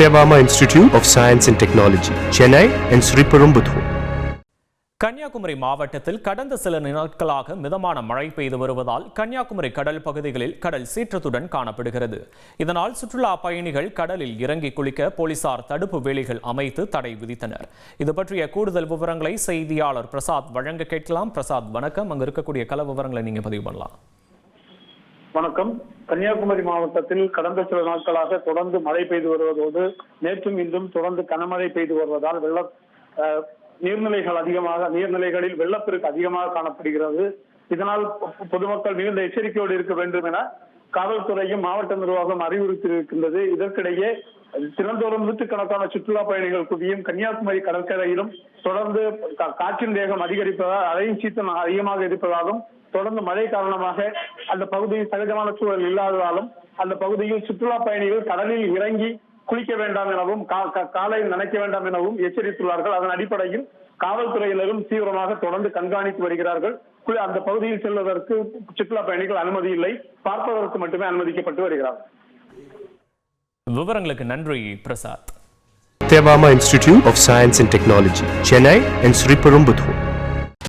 Sathyabama institute of science and technology Chennai and Sriperumbudur Kanniyakumari மாவட்டத்தில் கடந்த சில நாட்களாக மிதமான மழை பெய்து வருவதால் கன்னியாகுமரி கடல் பகுதிகளில் கடல் சீற்றத்துடன் காணப்படுகிறது. இதனால் சுற்றுலா பயணிகள் கடலில் இறங்கி குளிக்க போலீசார் தடுப்பு வேலிகள் அமைத்து தடை விதித்தனர். இது பற்றிய கூடுதல் விவரங்களை செய்தியாளர் பிரசாத் வழங்க கேட்கலாம். பிரசாத் வணக்கம். அங்கு இருக்கக்கூடிய கள விவரங்களை நீங்க பதிவு பண்ணலாம். வணக்கம். கன்னியாகுமரி மாவட்டத்தில் கடந்த சில நாட்களாக தொடர்ந்து மழை பெய்து வருவதோடு நேற்றும் இன்றும் தொடர்ந்து கனமழை பெய்து வருவதால் வெள்ள நீர்நிலைகள் அதிகமாக நீர்நிலைகளில் வெள்ளப்பெருக்கு அதிகமாக காணப்படுகிறது. இதனால் பொ- பொதுமக்கள் மிகுந்த எச்சரிக்கையோடு இருக்க வேண்டும் என காவல்துறையும் மாவட்ட நிர்வாகம் அறிவுறுத்தியிருக்கின்றது. இதற்கிடையே தினந்தோறும் நூற்றுக்கணக்கான சுற்றுலா பயணிகள் குவியும் கன்னியாகுமரி கடற்கரையிலும் தொடர்ந்து காற்றின் வேகம் அதிகரிப்பதால் அலையின் சீற்றம் அதிகமாக இருப்பதாலும் தொடர்ந்து மழை காரணமாக அந்த பகுதியில் சகஜமான சூழல் இல்லாததாலும் அந்த பகுதியில் சுற்றுலா பயணிகள் கடலில் இறங்கி குளிக்க வேண்டாம் எனவும் கா- கா- காலை நனைக்க வேண்டாம் எனவும் எச்சரித்துள்ளார்கள். அதன் அடிப்படையில் காவல்துறையினரும் தீவிரமாக தொடர்ந்து கண்காணித்து வருகிறார்கள். அந்த பகுதியில் செல்வதற்கு சுற்றுலா பயணிகள் அனுமதி இல்லை. பார்ப்பதற்கு மட்டுமே அனுமதிக்கப்பட்டு வருகிறார்கள். விவரங்களுக்கு நன்றி Prasad தேவாமா institute of science and technology Chennai and Sriperumbudur